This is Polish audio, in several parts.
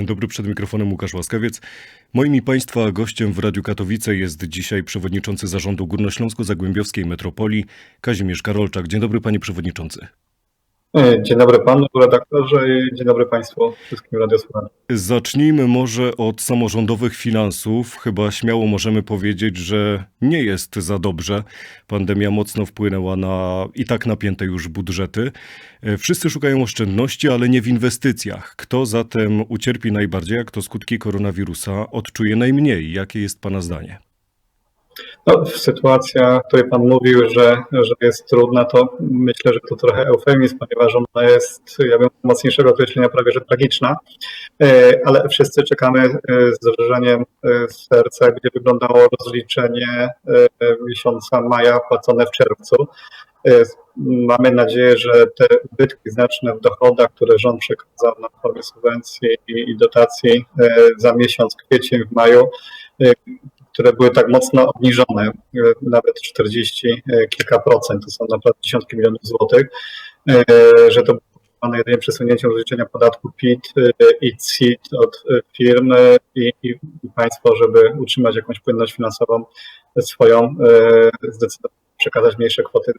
Dzień dobry, przed mikrofonem Łukasz Łaskawiec. Moim i Państwa gościem w Radiu Katowice jest dzisiaj przewodniczący zarządu Górnośląsko-Zagłębiowskiej Metropolii Kazimierz Karolczak. Dzień dobry, panie przewodniczący. E, Dzień dobry panu redaktorze i dzień dobry państwu, wszystkim radiosłuchaczom. Zacznijmy może od samorządowych finansów. Chyba śmiało możemy powiedzieć, że nie jest za dobrze. Pandemia mocno wpłynęła na i tak napięte już budżety. E, Wszyscy szukają oszczędności, ale nie w inwestycjach. Kto zatem ucierpi najbardziej, jak to skutki koronawirusa odczuje najmniej? Jakie jest pana zdanie? No, sytuacja, o której pan mówił, że, że jest trudna, to myślę, że to trochę eufemizm, ponieważ ona jest, ja bym mocniejszego określenia prawie, że tragiczna, E, ale wszyscy czekamy e, z drżeniem e, serca, gdzie wyglądało rozliczenie miesiąca maja płacone w czerwcu. Mamy nadzieję, że te ubytki znaczne w dochodach, które rząd przekazał na formie subwencji i, dotacji za miesiąc kwiecień w maju, które były tak mocno obniżone, e, nawet 40 e, kilka procent, to są naprawdę dziesiątki milionów złotych, e, że to było jedynie przesunięciem rozliczenia podatku PIT i CIT od firm e, i, i państwo, żeby utrzymać jakąś płynność finansową swoją, zdecydowanie przekazać mniejsze kwoty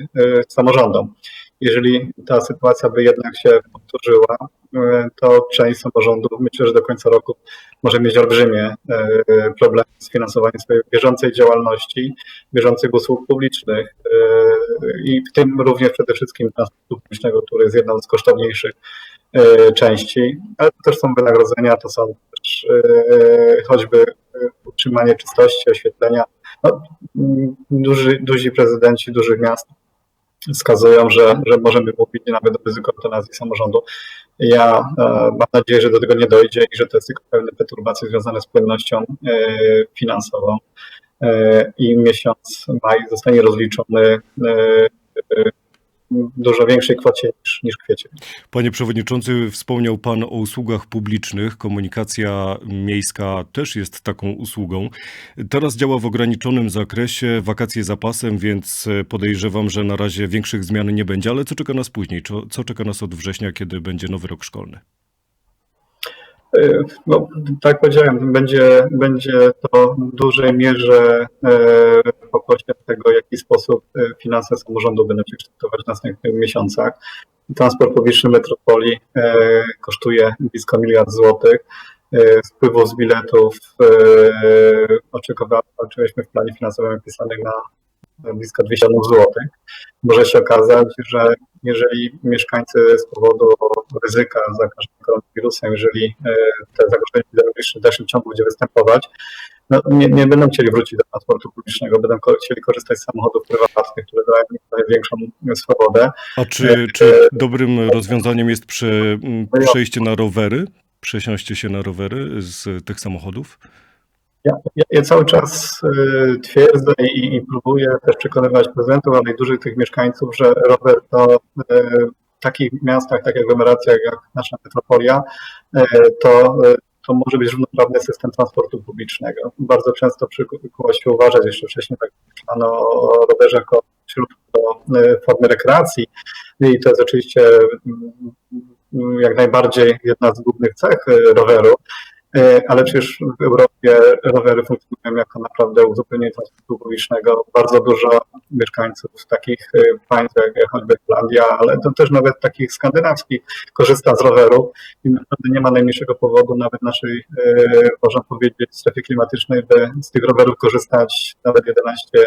samorządom. Jeżeli ta sytuacja by jednak się powtórzyła, e, to część samorządów myślę, że do końca roku może mieć olbrzymie e, problemy z finansowaniem swojej bieżącej działalności, bieżących usług publicznych e, i w tym również przede wszystkim transportu publicznego, który jest jedną z kosztowniejszych części, ale to też są wynagrodzenia, to są też choćby utrzymanie czystości, oświetlenia. No, duży, duzi prezydenci dużych miast wskazują, że, że możemy mówić nawet o ryzyko eutanazji samorządu. Ja e, mam nadzieję, że do tego nie dojdzie i że to jest tylko pewne perturbacje związane z płynnością e, finansową e, i miesiąc maj zostanie rozliczony dużo większej kwocie niż, niż kwiecień. Panie przewodniczący, wspomniał pan o usługach publicznych. Komunikacja miejska też jest taką usługą. Teraz działa w ograniczonym zakresie, wakacje za pasem, więc podejrzewam, że na razie większych zmian nie będzie. Ale co czeka nas później? Co, co czeka nas od września, kiedy będzie nowy rok szkolny? E, No, tak powiedziałem, będzie, będzie to w dużej mierze e, pokłosie tego, w jaki sposób e, finanse samorządu będą się kształtować w następnych miesiącach. Transport publiczny metropolii kosztuje blisko miliard złotych. Wpływów z biletów oczekiwa- oczywiście w planie finansowym wpisanych na na blisko 200 milionów złotych. Może się okazać, że jeżeli mieszkańcy z powodu ryzyka zakażenia koronawirusem, jeżeli e, te zagrożenie epidemiologiczne w dalszym ciągu będzie występować, no, nie, nie będą chcieli wrócić do transportu publicznego, będą chcieli korzystać z samochodów prywatnych, które dają im trochę większą swobodę. A czy, czy dobrym rozwiązaniem jest m, przejście na rowery? Przesiąście się na rowery z tych samochodów? Ja, ja, ja cały czas y, twierdzę i, i próbuję też przekonywać prezydentów, ale i dużych tych mieszkańców, że rower to y, w takich miastach, takich aglomeracjach jak nasza metropolia, y, to, to może być równoprawny system transportu publicznego. Bardzo często przykuło się uważać, jeszcze wcześniej tak myślano o rowerze jako środku formy rekreacji i to jest oczywiście mm, jak najbardziej jedna z głównych cech roweru, ale przecież w Europie rowery funkcjonują jako naprawdę uzupełnienie transportu publicznego. Bardzo dużo mieszkańców takich e, państw jak choćby Irlandia, ale to też nawet takich skandynawskich korzysta z rowerów i naprawdę nie ma najmniejszego powodu nawet naszej, e, można powiedzieć, strefy klimatycznej, by z tych rowerów korzystać nawet 11 e,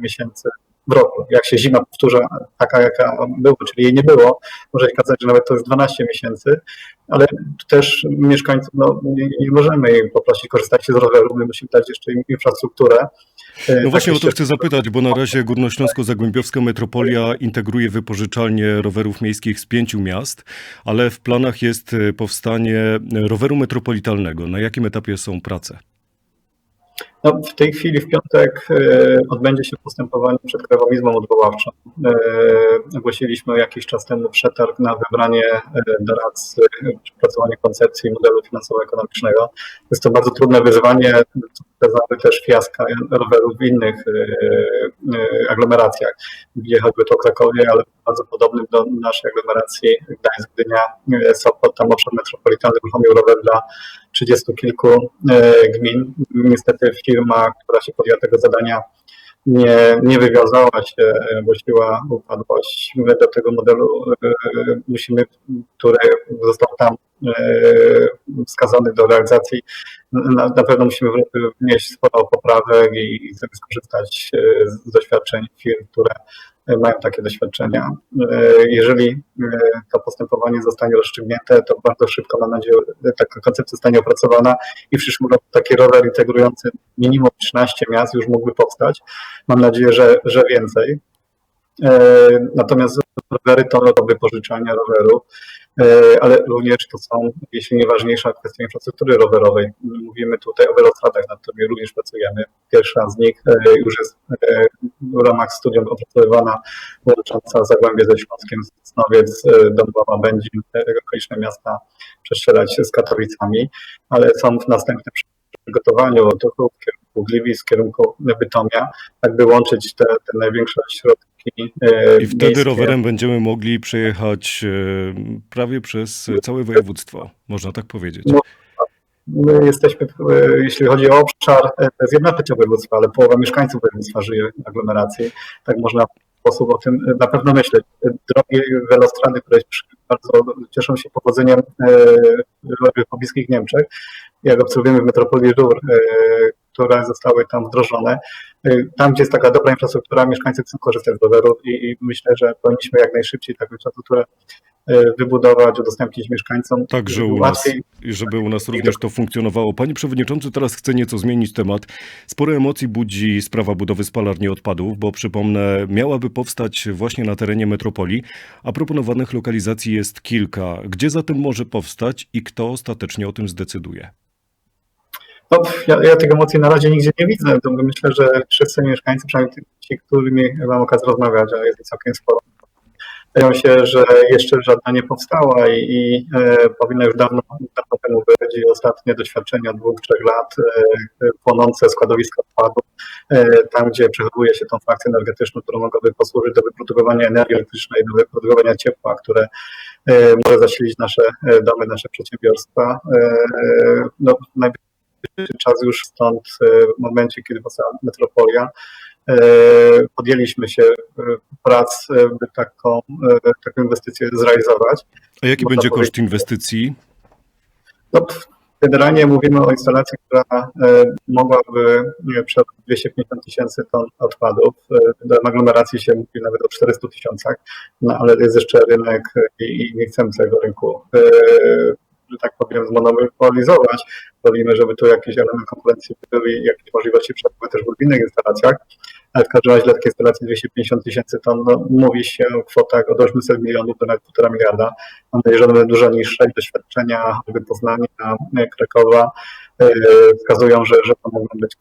miesięcy w roku. Jak się zima powtórza taka, jaka była, czyli jej nie było, może się okazać, że nawet to jest 12 miesięcy, ale też mieszkańców, no, nie, nie możemy im poprosić korzystajcie z roweru, my musimy dać jeszcze im infrastrukturę. E, No właśnie o to chcę zapytać, bo na razie Górnośląsko-Zagłębiowska Metropolia integruje wypożyczalnie rowerów miejskich z pięciu miast, ale w planach jest powstanie roweru metropolitalnego. Na jakim etapie są prace? No, w tej chwili w piątek e, odbędzie się postępowanie przed Krajową Izbą Odwoławczą. E, ogłosiliśmy jakiś czas temu przetarg na wybranie e, doradcy, przepracowanie koncepcji modelu finansowo-ekonomicznego. Jest to bardzo trudne wyzwanie, pokazały też fiaska rowerów w innych aglomeracjach, gdzie choćby to Krakowie, ale bardzo podobnym do naszej aglomeracji Gdańsk, Gdynia, Sopot, tam obszar metropolitalny uruchomił rower dla 30 kilku gmin. Niestety firma, która się podjęła tego zadania, nie, nie wywiązała się, e, głosiła upadłość. My do tego modelu e, musimy, który został tam e, wskazany do realizacji, na, na pewno musimy wnieść sporo poprawek i, skorzystać e, z doświadczeń firm, które mają takie doświadczenia. E, Jeżeli e, to postępowanie zostanie rozstrzygnięte, to bardzo szybko, mam nadzieję, taka koncepcja zostanie opracowana i w przyszłym roku taki rower integrujący minimum 13 miast już mógłby powstać. Mam nadzieję, że, że więcej. E, Natomiast rowery to rowery pożyczania roweru, e, ale również to są, jeśli nie ważniejsza, kwestia infrastruktury rowerowej. Mówimy tutaj o wielostradach, nad którymi również pracujemy. Pierwsza z nich e, już jest e, w ramach studium opracowywana, łącząca Zagłębie ze Śląskiem, Sosnowiec, e, Dąbrowa, Będzin, okoliczne miasta prześcierać się z Katowicami, ale są w następnym przygotowaniu do w Gliwic, w kierunku Bytomia, tak by łączyć te, te największe środki e, I wtedy miejskie. rowerem będziemy mogli przejechać e, prawie przez całe województwo, można tak powiedzieć. No, My jesteśmy, e, jeśli chodzi o obszar, to jest jedna trzecia województwa, ale połowa mieszkańców województwa żyje w aglomeracji. Tak można w sposób o tym na pewno myśleć. Drogie wielostrady, które bardzo cieszą się powodzeniem w pobliskich Niemczech, jak obserwujemy w metropolii Ruhr, które zostały tam wdrożone. E, Tam, gdzie jest taka dobra infrastruktura, mieszkańcy chcą korzystać z rowerów i, i myślę, że powinniśmy jak najszybciej taką infrastrukturę e, wybudować, udostępnić mieszkańcom. Także u nas, żeby u nas również to funkcjonowało. Panie Przewodniczący, teraz chcę nieco zmienić temat. Sporo emocji budzi sprawa budowy spalarni odpadów, bo przypomnę, miałaby powstać właśnie na terenie metropolii, a proponowanych lokalizacji jest kilka. Gdzie zatem może powstać i kto ostatecznie o tym zdecyduje? No, ja, ja tych emocji na razie nigdzie nie widzę. Myślę, że wszyscy mieszkańcy, przynajmniej ci, którymi mam okazję rozmawiać, a jest ich całkiem sporo, wydają się, że jeszcze żadna nie powstała i, i e, powinna już dawno, dawno temu być. I ostatnie doświadczenia dwóch, trzech lat e, płonące składowiska odpadów, e, tam gdzie przechowuje się tą frakcję energetyczną, która mogłaby posłużyć do wyprodukowania energii elektrycznej, do wyprodukowania ciepła, które e, może zasilić nasze e, domy, nasze przedsiębiorstwa. E, no, najbliższy czas już stąd e, w momencie, kiedy powstała metropolia, e, podjęliśmy się e, prac, by taką, taką inwestycję zrealizować. A jaki Można będzie koszt inwestycji? No, generalnie mówimy o instalacji, która mogłaby przerobić 250 tysięcy ton odpadów. Do aglomeracji się mówi nawet o 400 tysiącach, no ale jest jeszcze rynek i, i nie chcemy tego rynku, że tak powiem, zmonopolizować. Wolimy, żeby tu jakiś element konkurencji był i jakieś możliwości przerobowe też były w innych instalacjach. Ale w każdym razie dla takiej instalacji 250 tysięcy ton no, mówi się o kwotach od 800 milionów do nawet 1,5 miliarda. Mam nadzieję, że one będą dużo niższe i doświadczenia choćby Poznania, e, Krakowa e, wskazują, że, że to mogą być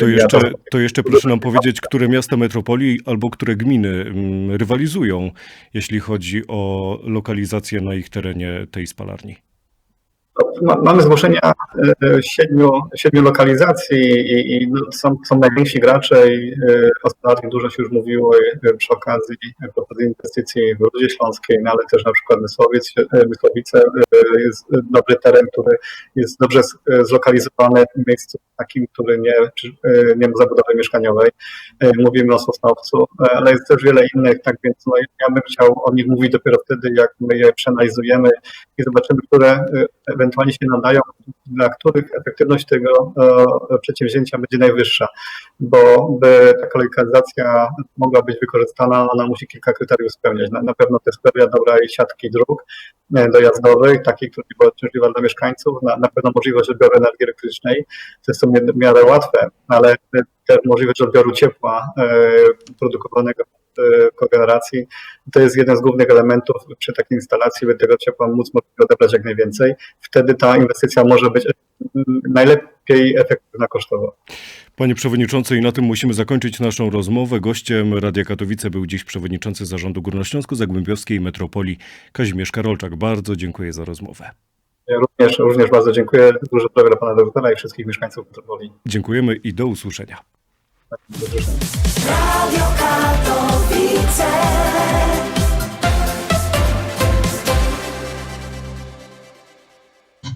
To jeszcze, to jeszcze proszę nam powiedzieć, które miasta metropolii albo które gminy mm, rywalizują, jeśli chodzi o lokalizację na ich terenie tej spalarni. Ma- Mamy zgłoszenia e, siedmiu, siedmiu lokalizacji i, i no, są, są najwięksi gracze i e, o spalarni dużo się już mówiło e, przy okazji inwestycji w Rudzie Śląskiej, no, ale też na przykład Mysłowice jest dobry teren, który jest dobrze zlokalizowany w miejscu takim, który nie, nie ma zabudowy mieszkaniowej. Mówimy o Sosnowcu, ale jest też wiele innych, tak więc no, ja bym chciał o nich mówić dopiero wtedy, jak my je przeanalizujemy i zobaczymy, które e, ewentualnie się nadają, dla których efektywność tego e, przedsięwzięcia będzie najwyższa, bo by taka lokalizacja mogła być wykorzystana, ona musi kilka kryteriów spełniać. Na, na pewno to jest kwestia siatki dróg e, dojazdowych, takiej, która była uciążliwa dla mieszkańców, na, na pewno możliwość odbioru energii elektrycznej, to jest to w miarę łatwe, ale też możliwość odbioru ciepła e, produkowanego w kogeneracji, to jest jeden z głównych elementów przy takiej instalacji, by tego ciepła móc odebrać jak najwięcej. Wtedy ta inwestycja może być mm, najlepiej efektywna kosztowo. Panie Przewodniczący, i na tym musimy zakończyć naszą rozmowę. Gościem Radia Katowice był dziś Przewodniczący Zarządu Górnośląsko-Zagłębiowskiej Metropolii Kazimierz Karolczak. Bardzo dziękuję za rozmowę. Ja również, również bardzo dziękuję. Duży zdrowia dla Pana doktora i wszystkich mieszkańców metropolii. Dziękujemy i do usłyszenia. Radio Katowice.